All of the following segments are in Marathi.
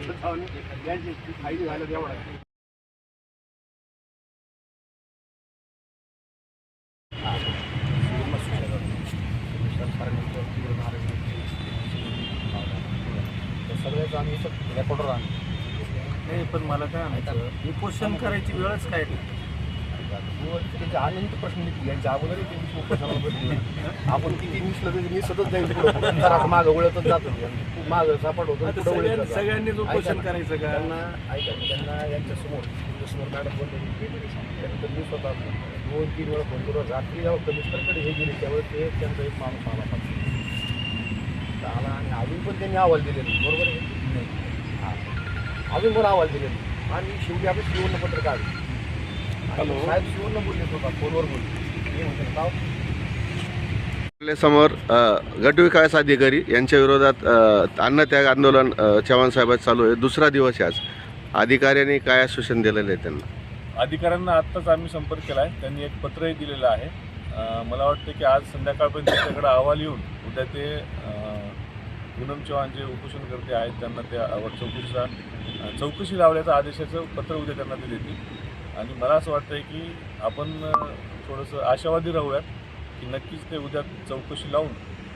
आणि यांची फायदे झालं तेवढा सगळ्याचं आम्ही रेकॉर्डर आणतो नाही पण मला काय म्हणायचं? उपोषण करायची वेळच काय नाही. त्याचे अनंत प्रश्न यांच्या भेटले आपण किती मिसलं तरी मी सतत जाईल मागं वळतच जातो. मागं सापड होतो सगळ्यांनी ऐका उपोषण करायचं का? त्यांना ऐका त्यांना यांच्यासमोर तुमच्यासमोर मॅडम बोलले त्यानंतर मी स्वतः दोन तीन वेळा फोन करून रात्री जेव्हा कमिशनरकडे हे गेले. त्यावेळेस ते त्यांचा एक माणूस आला. आला आणि अजून पण त्यांनी अहवाल दिले नाही बरोबर आहे? हा. अजून पण अहवाल दिले नाही आणि शेवटी आपण शिवर्ण पत्र काढलं हॅलो. साहेब बोलले फोनवर बोलले. का आपल्यासमोर गटविकास अधिकारी यांच्या विरोधात अन्नत्याग आंदोलन चव्हाण साहेबात चालू आहे. दुसरा दिवस आज. अधिकाऱ्यांनी काय आश्वासन दिलेलं आहे त्यांना? अधिकाऱ्यांना आत्ताच आम्ही संपर्क केला आहे त्यांनी एक पत्रही दिलेलं आहे. मला वाटतं की आज संध्याकाळपर्यंत त्यांच्याकडे अहवाल येऊन उद्या ते पूनम चव्हाण जे उपोषणकर्ते आहेत त्यांना त्या चौकशीचा चौकशी लावल्याचं आदेशाचं पत्र उद्या त्यांना ते देतील. आणि मला असं वाटतं आहे की आपण थोडंसं आशावादी राहूयात की नक्कीच ते उद्या चौकशी लावून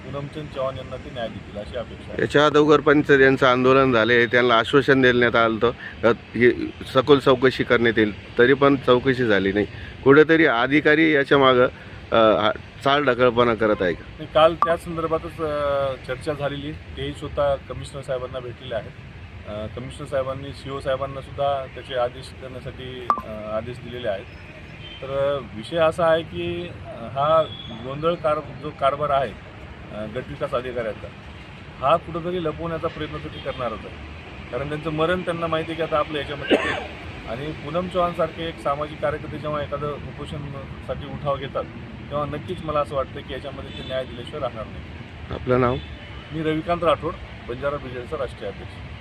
पूनमचंद चव्हाण यांना ते न्याय देतील अशी अपेक्षा आहे. याच्या अगोदर पण तर यांचं आंदोलन झाले त्यांना आश्वासन देण्यात आलं होतं. अ, ही सखोल चौकशी करण्यात येईल तरी पण चौकशी झाली नाही. कुठेतरी अधिकारी याच्या मागं अ, हा- चाल ढकलपणा करत आहे का? आणि काल त्या संदर्भातच अ, चर्चा झालेली. तेही स्वतः कमिशनर साहेबांना भेटलेले आहेत. कमिशनर साहेबांनी सी ओ साहेबांना सुद्धा त्याचे आदेश करण्यासाठी आदेश दिलेले आहेत. तर विषय असा आहे की हा गोंधळ कार जो कारभार आहे गटविकास अधिकाऱ्याचा हा कुठंतरी लपवण्याचा प्रयत्न तर ते करणारच आहे. कारण त्यांचं मरण त्यांना माहिती आहे की आता आपलं याच्यामध्ये. आणि पूनम चव्हाणसारखे एक सामाजिक कार्यकर्ते जेव्हा एखादं उपोषणसाठी उठाव घेतात तेव्हा नक्कीच मला असं वाटतं की याच्यामध्ये ते न्याय दिल्याशिवाय राहणार नाही. आपलं नाव? मी रविकांत राठोड बंजारा ब्रिगेडचा राष्ट्रीय अध्यक्ष.